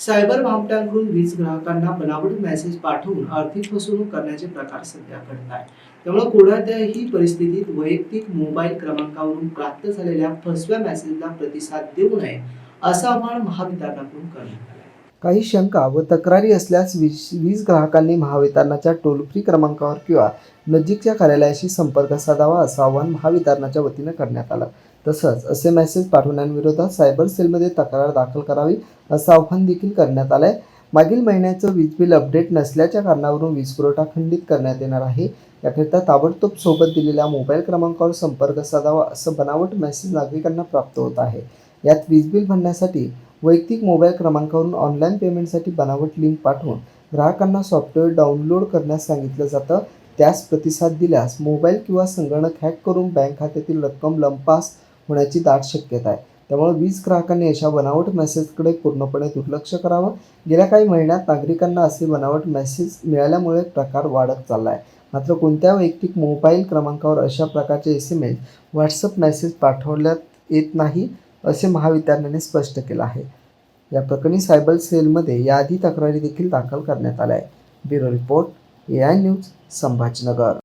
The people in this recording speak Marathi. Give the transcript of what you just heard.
सायबर भामट्यांकडून वीज ग्राहकांना बनावट मेसेज पाठवून आर्थिक फसवणूक करण्याचे प्रकार सध्या घडत आहे त्यामुळे कोणत्याही परिस्थितीत वैयक्तिक मोबाईल क्रमांकावरून प्राप्त झालेल्या फसव्या मेसेजला प्रतिसाद देऊ नये असं आवाहन महावितरणाकडून करण्यात आलं काही शंका व तक्रारी असल्यास वीज वीज ग्राहकांनी महावितरणाच्या टोल फ्री क्रमांकावर किंवा नजीकच्या कार्यालयाशी संपर्क साधावा असं आवाहन महावितरणाच्या वतीनं करण्यात आलं. तसंच असे मेसेज पाठवण्याविरोधात सायबर सेलमध्ये तक्रार दाखल करावी असं आव्हान देखील करण्यात आलं आहे मागील महिन्याचं वीज बिल अपडेट नसल्याच्या कारणावरून वीज पुरवठा खंडित करण्यात येणार आहे. याकरिता ताबडतोब सोबत दिलेल्या मोबाईल क्रमांकावर संपर्क साधावा असं बनावट मेसेज नागरिकांना प्राप्त होत आहे. यात वीज बिल भरण्यासाठी वैयक्तिक मोबाईल क्रमांकावरून ऑनलाईन पेमेंटसाठी बनावट लिंक पाठवून ग्राहकांना सॉफ्टवेअर डाउनलोड करण्यास सांगितलं जातं. त्यास प्रतिसाद दिल्यास मोबाईल किंवा संगणक हॅक करून बँक खात्यातील रक्कम लंपास होण्याची दाट शक्यता आहे. त्यामुळे वीज ग्राहकांनी अशा बनावट मेसेजकडे पूर्णपणे दुर्लक्ष करावं. गेल्या काही महिन्यात नागरिकांना असे बनावट मेसेज मिळाल्यामुळे प्रकार वाढत चालला आहे मात्र कोणत्या वैयक्तिक मोबाईल क्रमांकावर अशा प्रकारचे S M S WhatsApp message पाठवण्यात येत नाही असे महावितरणाने स्पष्ट केलं आहे. या प्रकरणी सायबर सेलमध्ये याआधी तक्रारी देखील दाखल करण्यात आल्या आहे bureau report A I news Sambhajinagar.